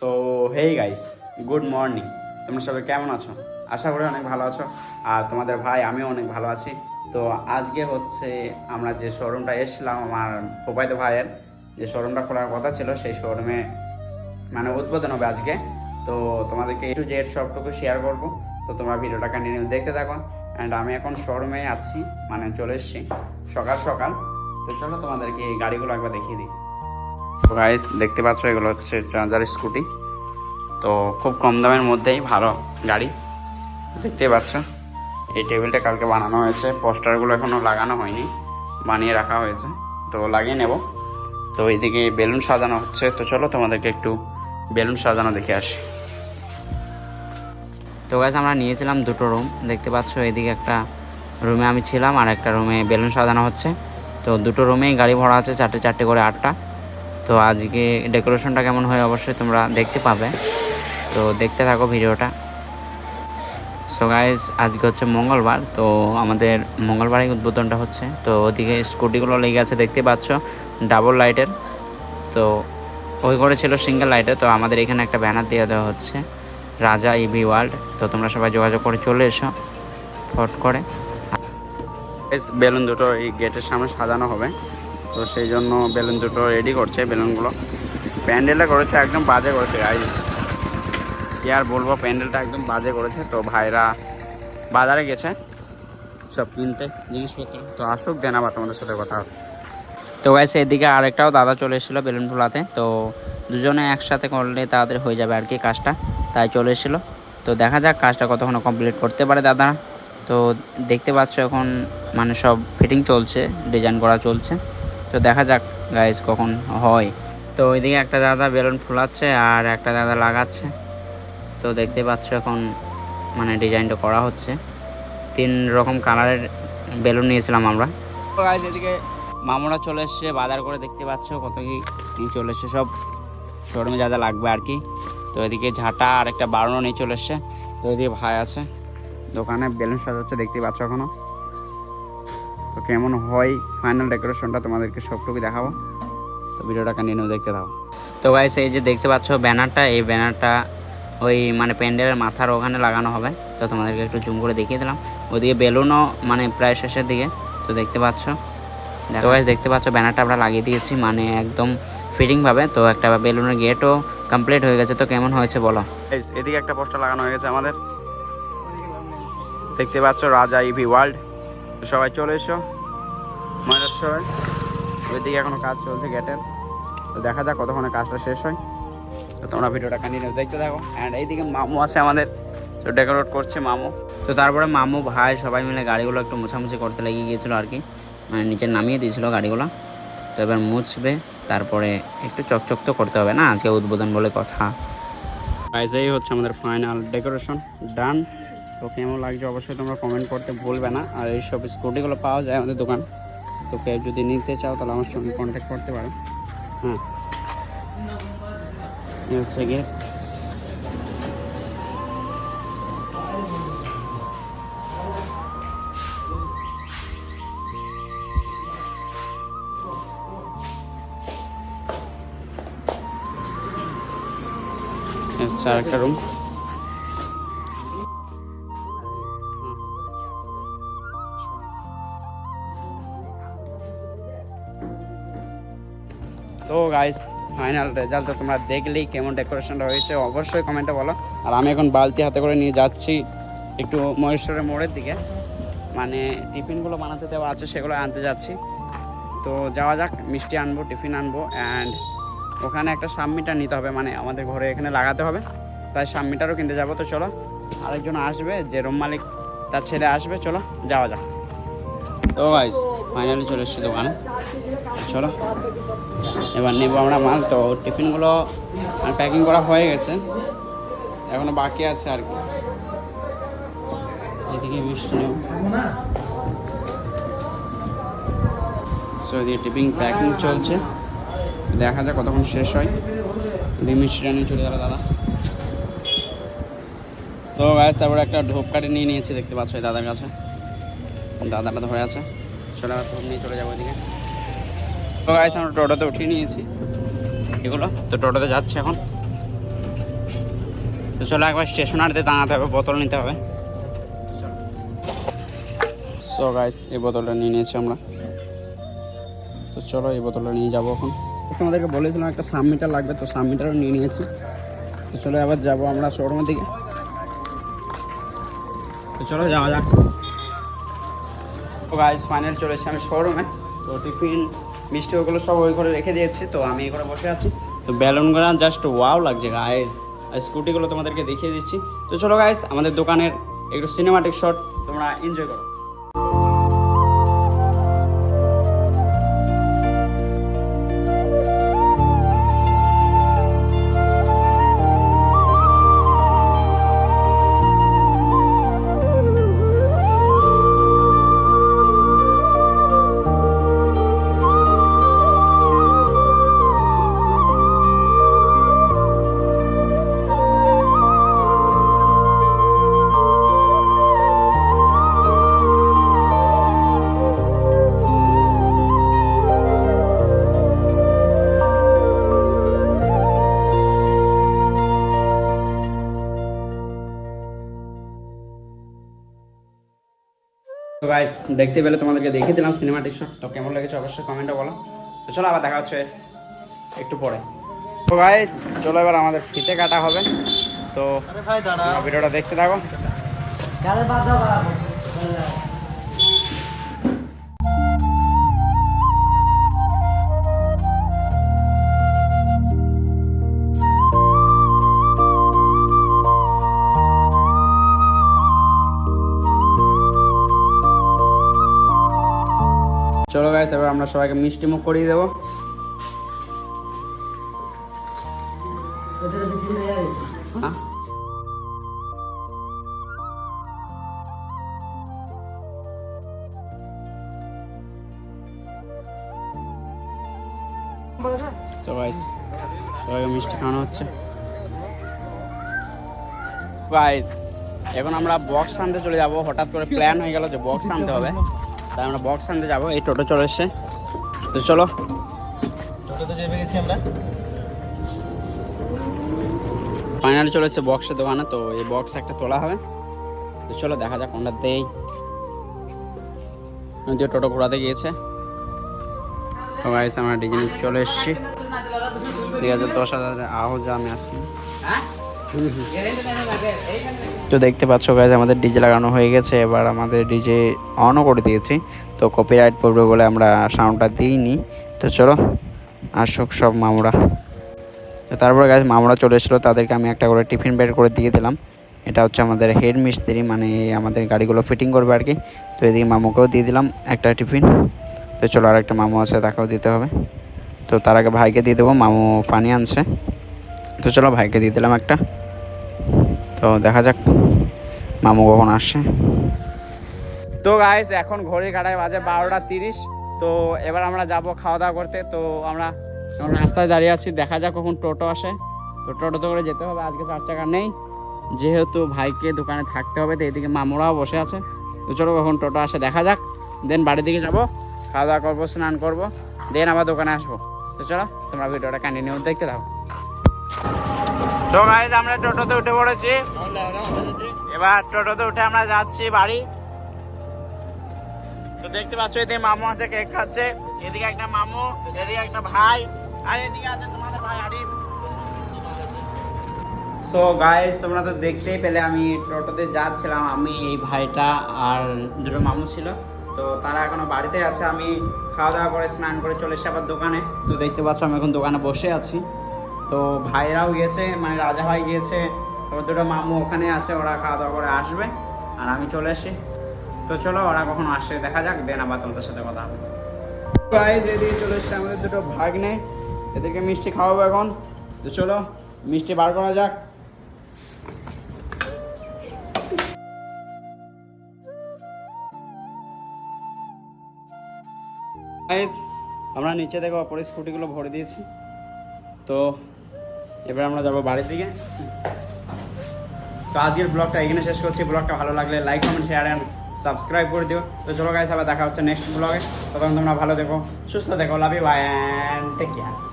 So hey guys good morning তোমরা সবাই কেমন আছো? আশা করি অনেক ভালো আছো। আর তোমাদের ভাই, আমিও অনেক ভালো আছি। তো আজকে হচ্ছে আমরা যে শোরুমটা এসেছিলাম আমার প্রোপাইতো ভাইয়ের, যে শোরুমটা খোলার কথা ছিল, সেই শোরুমে মানে উদ্বোধন হবে আজকে। তো তোমাদেরকে একটু জেড সবটুকু শেয়ার করব। তো তোমরা ভিডিওটা কন্টিনিউ দেখতে থাকো। অ্যান্ড আমি এখন শোরুমে আছি মানে চলে এসেছি সকাল সকাল। তো চলো তোমাদেরকে এই গাড়িগুলো একবার দেখিয়ে দিই। তো গাইস দেখতে পাচ্ছ, এগুলো হচ্ছে চার্জার স্কুটি তো খুব কম দামের মধ্যেই ভালো গাড়ি। দেখতে পাচ্ছ, এই টেবিলটা কালকে বানানো হয়েছে। পোস্টারগুলো এখনও লাগানো হয়নি, বানিয়ে রাখা হয়েছে। তো লাগিয়ে নেব। তো এইদিকে বেলুন সাজানো হচ্ছে। তো চলো তোমাদেরকে একটু বেলুন সাজানো দেখে আসি। তো গাছ আমরা নিয়েছিলাম দুটো রুম দেখতে পাচ্ছ, এদিকে একটা রুমে আমি ছিলাম আর একটা রুমে বেলুন সাজানো হচ্ছে। তো দুটো রুমেই গাড়ি ভরা আছে, চারটে চারটে করে আটটা। তো আজকে ডেকোরেশনটা কেমন হয় অবশ্যই তোমরা দেখতে পাবে। তো দেখতে থাকো ভিডিওটা। সো গাইজ আজকে হচ্ছে মঙ্গলবার, তো আমাদের মঙ্গলবারই উদ্বোধনটা হচ্ছে। তো ওদিকে স্কুটিগুলো লেগে আছে, দেখতে পাচ্ছ ডাবল লাইটের তো ওই করে ছিল সিঙ্গেল লাইটের তো আমাদের এখানে একটা ব্যানার দিয়ে দেওয়া হচ্ছে, রাজা ইভি ওয়ার্ল্ড তো তোমরা সবাই যোগাযোগ করে চলে এসো, ফট করে। বেলুন দুটো এই গেটের সামনে সাজানো হবে। তো সেই জন্য বেলুন দুটো রেডি করছে, বেলুনগুলো। প্যান্ডেলটা করেছে, একদম বাজে করেছে গাইজ কি আর বলব প্যান্ডেলটা একদম বাজে করেছে। তো ভাইরা বাজারে গেছে সব কিনতে, জিনিসপত্র। তো আসুক, দেন আবার তোমাদের সাথে কথা তো গাইছে এদিকে আরেকটাও দাদা চলে এসেছিল বেলুন ফুলাতে। তো দুজনে একসাথে করলে তাড়াতাড়ি হয়ে যাবে আর কি কাজটা। তাই চলে এসেছিল। তো দেখা যাক কাজটা কতক্ষণ কমপ্লিট করতে পারে দাদা। তো দেখতে পাচ্ছ এখন মানে সব ফিটিং চলছে ডিজাইন করা চলছে। তো দেখা যাক গাইজ কখন হয়। তো ওইদিকে একটা দাদা বেলুন ফুলাচ্ছে আর একটা দাদা লাগাচ্ছে। তো দেখতে পাচ্ছ এখন মানে ডিজাইনটা করা হচ্ছে। তিন রকম কালারের বেলুন নিয়েছিলাম আমরা। এদিকে মামুরা চলে এসছে, বাজার করে দেখতে পাচ্ছ কত কি চলে এসছে সব। শোরুমে যা যা লাগবে আর কি। তো এদিকে ঝাঁটা আর একটা বারোনো নিয়ে চলে এসছে। তো এদিকে ভাই আছে, দোকানে বেলুন সাজাচ্ছে, দেখতে পাচ্ছ এখনও। তো কেমন হয় ফাইনাল ডেকোরেশনটা তোমাদেরকে সবটুকু দেখাবো। তো ভিডিওটা কন্টিনিউ দেখতে দাও তো গাইস এই যে দেখতে পাচ্ছ ব্যানারটা, এই ব্যানারটা ওই মানে প্যান্ডেলের মাথার ওখানে লাগানো হবে। তো তোমাদেরকে একটু জুম করে দেখিয়ে দিলাম। ওদিকে বেলুনও মানে প্রায় শেষের দিকে, তো দেখতে পাচ্ছ। তো গাইস দেখতে পাচ্ছ ব্যানারটা আমরা লাগিয়ে দিয়েছি মানে একদম ফিটিংভাবে তো একটা বেলুনের গেটও কমপ্লিট হয়ে গেছে। তো কেমন হয়েছে বলো? এদিকে একটা পোস্টার লাগানো হয়ে গেছে আমাদের। দেখতে পাচ্ছ রাজা ইভি ওয়ার্ল্ড সবাই চলে এসো। মহেশ্বর ওইদিকে এখনও কাজ চলছে গেটের তো দেখা যাক কতক্ষণে কাজটা শেষ হয়। তো তোমরা ভিডিওটা কন্টিনিউ দেখতে থাকো। অ্যান্ড এইদিকে মামু আছে আমাদের। তো ডেকোরেট করছে মামু। তো তারপরে মামু ভাই সবাই মিলে গাড়িগুলো একটু মোছামুছি করতে লেগে গিয়েছিল আর কি। মানে নিচে নামিয়ে দিয়েছিলো গাড়িগুলো। তো এবার মুছবে। তারপরে একটু চকচক তো করতে হবে না? আজকে উদ্বোধন বলে কথা। এই হচ্ছে আমাদের ফাইনাল ডেকোরেশন ডান তো কেমন লাগছে অবশ্যই তোমরা কমেন্ট করতে ভুলবে না। আর এই সব স্কুটিগুলো পাওয়া যায় আমাদের দোকান। তো কেউ যদি নিতে চাও তাহলে আমার সঙ্গে কন্ট্যাক্ট করতে পারো। হ্যাঁ। হচ্ছে গিয়ে। হচ্ছে আরেকটা রুম গাইস ফাইনাল রেজাল্ট তো তোমরা দেখলেই কেমন ডেকোরেশনটা হয়েছে, অবশ্যই কমেন্টে বলো। আর আমি এখন বালতি হাতে করে নিয়ে যাচ্ছি একটু মহেশ্বরের মোড়ের দিকে। মানে টিফিনগুলো বানাতে দেওয়া আছে, সেগুলো আনতে যাচ্ছি। তো যাওয়া যাক, মিষ্টি আনব, টিফিন আনব অ্যান্ড ওখানে একটা সাবমিটার নিতে হবে মানে আমাদের ঘরে এখানে লাগাতে হবে। তাই সাবমিটারও কিনতে যাব, তো চলো। আরেকজন আসবে, যে রুম মালিক, তার ছেলে আসবে, চলো, যাওয়া যাক। তো গাইস ফাইনালি চলে এসেছি দোকানে। চলো, এবার নেব আমরা মাল। তো টিফিনগুলো প্যাকিং করা হয়ে গেছে। এখনও বাকি আছে আর কি। এদিকে মিষ্টি সো এদিকে টিফিন প্যাকিং চলছে। দেখা যাক কতক্ষণ শেষ হয়। এদিকে মিষ্টিটা নিয়ে চলে গেল দাদা। তো গাছ তারপরে একটা ধূপকাঠি নিয়ে নিয়েছি, দেখতে পাচ্ছ দাদার কাছে। দাদাটা ধরে আছে। চলে ধূপ নিয়ে চলে যাব এদিকে। তো গাছ আমরা টোটোতে উঠিয়ে নিয়েছি। এগুলো তো টোটোতে যাচ্ছে এখন। তো চলো একবার স্টেশনারিতে দাঁড়াতে হবে বোতল নিতে হবে। সো গাইস এই বোতলটা নিয়ে নিয়েছি আমরা। তো চলো এই বোতলটা নিয়ে যাব এখন। তোমাদেরকে বলেছিলাম একটা সাবমিটার লাগবে তো সাবমিটারও নিয়ে নিয়েছি। তো চলো আবার যাব আমরা শোরুমের দিকে। তো চলো যাওয়া যাক। তো গাইস ফাইনাল চলে এসেছে আমি শোরুমে তো টিফিন মিষ্টি ওগুলো সব ওই করে রেখে দিয়েছি, তো আমি এই করে বসে আছি। তো বেলুনগুলো জাস্ট ওয়াও লাগছে গাইজ আর স্কুটিগুলো তোমাদেরকে দেখিয়ে দিচ্ছি। তো চলো গাইজ আমাদের দোকানের একটু সিনেমাটিক শট তোমরা এনজয় করো। তো গাইস দেখতে পেলে তোমাদেরকে দেখিয়ে দিলাম সিনেমাটিক শট তো কেমন লেগেছে অবশ্যই কমেন্টে বলো। তো চলো আবার দেখা হচ্ছে একটু পরে। তো গাইস চলো এবার আমাদের ফিতে কাটা হবে। তো ভিডিওটা দেখতে থাকো। চলো গাইস এবার আমরা সবাইকে মিষ্টি মুখ করিয়ে দেবো। হ্যাঁ? মিষ্টি খাওয়ানো হচ্ছে। এখন আমরা বক্স আনতে চলে যাব। হঠাৎ করে প্ল্যান হয়ে গেল যে বক্স আনতে হবে। তাই আমরা বক্স আনতে যাব এই টোটো চলে এসছে। তো চলো। টোটোতে চেপে গেছি আমরা। ফাইনালি চলে এসছে বক্সের দোকানে তো এই বক্স একটা তোলা হবে। তো চলো দেখা যাক কোনটাতেই যদিও টোটো ঘোরাতে গিয়েছে। তো গাইস আমরা ডিজাইন চলে এসেছি। দুই হাজার দশ হাজার আহ যা আমি আসছি। তো দেখতে পাচ্ছ গাইজ আমাদের ডিজে লাগানো হয়ে গেছে। এবার আমাদের ডিজে অনও করে দিয়েছি। তো কপিরাইট পড়বে বলে আমরা সাউন্ডটা দিইনি। তো চলো, আসুক সব মামুরা। তো তারপরে গাছ মামুরা চলে এসেছিল। তাদেরকে আমি একটা করে টিফিন বের করে দিয়ে দিলাম। এটা হচ্ছে আমাদের হেড মিস্ত্রি মানে আমাদের গাড়িগুলো ফিটিং করবে আর কি। তো এদিকে মামুকেও দিয়ে দিলাম একটা টিফিন। তো চলো আর একটা মামু আছে, তাকেও দিতে হবে। তো তার আগে ভাইকে দিয়ে দেবো। মামু পানি আনছে। তো চলো, ভাইকে দিয়ে দিলাম একটা। তো দেখা যাক মামু কখন আসছে। তো গাইস এখন ঘড়ির কাটায় বাজে বারোটা তিরিশ। তো এবার আমরা যাব খাওয়া দাওয়া করতে। তো আমরা রাস্তায় দাঁড়িয়ে আছি। দেখা যাক কখন টোটো আসে। তো টোটোতে করে যেতে হবে। আজকে চার চাকা নেই। যেহেতু ভাইকে দোকানে থাকতে হবে, তো এদিকে মামুরাও বসে আছে। তো চলো কখন টোটো আসে, দেখা যাক। দেন বাড়ির দিকে যাব। খাওয়া দাওয়া করব, স্নান করব। দেন আবার দোকানে আসব। তো চলো, তোমরা ভিডিওটা কন্টিনিউ দেখতে থাকো। তো গাইজ আমরা টোটোতে উঠে পড়েছি। এবার টোটোতে উঠে আমরা যাচ্ছি বাড়ি। তো দেখতে পাচ্ছ, এদিকে মামু আছে, কেক খাচ্ছে। এদিকে একটা মামু, এদিকে একটা ভাই, আর এদিকে আছে তোমাদের ভাই আরিফ। সো গাইজ তোমরা তো দেখতেই পেলে, আমি টোটোতে যাচ্ছিলাম। আমি, এই ভাইটা আর দুটো মামু ছিল। তো তারা এখনও বাড়িতে আছে। আমি খাওয়া দাওয়া করে স্নান করে চলে এসে আবার দোকানে। তো দেখতে পাচ্ছ, আমি এখন দোকানে বসে আছি। তো ভাইরাও গিয়েছে মানে রাজা ভাই গিয়েছে ওর দুটো মামু ওখানে আছে, ওরা খাওয়া দাওয়া করে আসবে। আর আমি চলে আসি। তো চলো, ওরা কখন আসে, দেখা যাক, দেন আবার তোমাদের সাথে কথা হবে। গাইজ এদিকে চলে এসছে আমাদের দুটো ভাগ্নে। এদেরকে মিষ্টি খাওয়াবো এখন। তো চলো, মিষ্টি বার করা যাক। আমরা নিচে দেখো, অপরের স্কুটিগুলো ভরে দিয়েছি। তো এবার আমরা যাব বাড়ির দিকে। তো আজকের ব্লগটা এখানে শেষ করছি। ব্লগটা ভালো লাগলে like comment share and subscribe করে দিও। তো চলো গাইস আবার দেখা হচ্ছে নেক্সট ব্লগে তখন তোমরা ভালো দেখো সুস্থ দেখো love you bye and take care